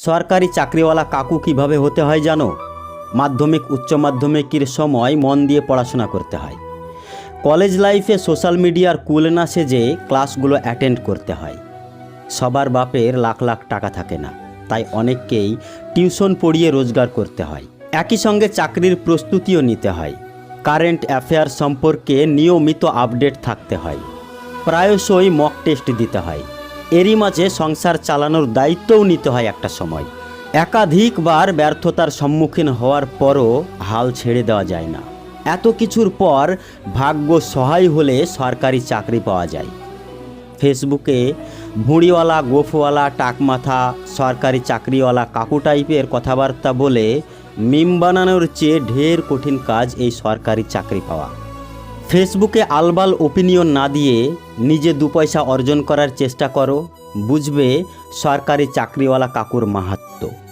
সরকারি চাকরিওয়ালা কাকু কীভাবে হতে হয় জানো? মাধ্যমিক, উচ্চ মাধ্যমিকের সময় মন দিয়ে পড়াশোনা করতে হয়। কলেজ লাইফে সোশ্যাল মিডিয়ার কুল না সেজে ক্লাসগুলো অ্যাটেন্ড করতে হয়। সবার বাপের লাখ লাখ টাকা থাকে না, তাই অনেককেই টিউশন পড়িয়ে রোজগার করতে হয়। একই সঙ্গে চাকরির প্রস্তুতিও নিতে হয়। কারেন্ট অ্যাফেয়ার সম্পর্কে নিয়মিত আপডেট থাকতে হয়। প্রায়শই মক টেস্ট দিতে হয়। এরই মাঝে সংসার চালানোর দায়িত্বও নিতে হয় একটা সময়। একাধিকবার ব্যর্থতার সম্মুখীন হওয়ার পরও হাল ছেড়ে দেওয়া যায় না। এত কিছুর পর ভাগ্য সহায় হলে সরকারি চাকরি পাওয়া যায়। ফেসবুকে ভুঁড়িওয়ালা, গোফওয়ালা, টাকমাথা, সরকারি চাকরিওয়ালা কাকু টাইপের কথাবার্তা বলে মিম বানানোর চেয়ে ঢের কঠিন কাজ এই সরকারি চাকরি পাওয়া। ফেসবুকে আলবাল ওপিনিয়ন না দিয়ে নিজে দু পয়সা অর্জন করার চেষ্টা করো, বুঝবে সরকারি চাকরিওয়ালা কাকুর মাহাত্ম্য।